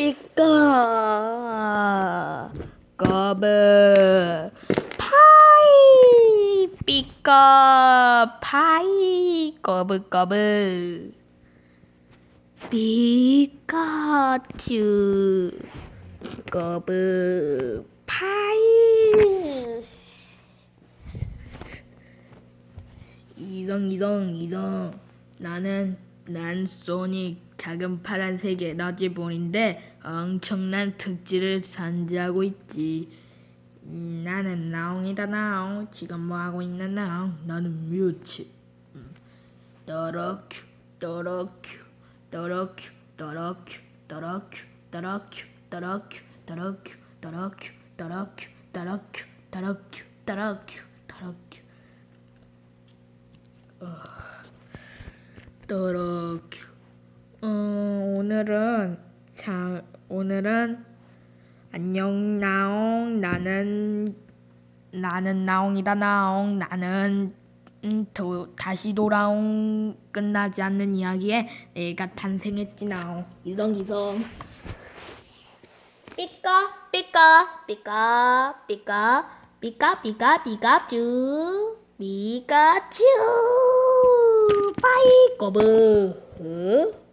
삐까. 거브 파이. 삐까. 파이. 거브 거브 피카츄 거브 파이. 이성 이성 이성. 나는 난 소닉 작은 파란색 에너지볼인데 엄청난 특질을 산지하고 있지 음, 나는 나옹이다 나옹 지금 뭐 하고 있나 나옹 나는 뮤츠 음. 떠러큐 떠러큐 떠러큐 떠러큐 떠러큐 떠러큐 떠러큐 떠러큐 떠러큐 떠러큐 떠러큐 떠러큐 떠러큐 떠러큐 떠러큐 어, 오늘은 자 오늘은 안녕 나옹 나는 나는 나옹이다 나옹. 나는 음, 도, 다시 돌아온 끝나지 않는 이야기에 내가 탄생했지 나옹. 이성 이성. 삐까 삐까 삐까 삐까 삐까 삐까 삐까쭈 삐까쭈. 빠이 꼬브. 흐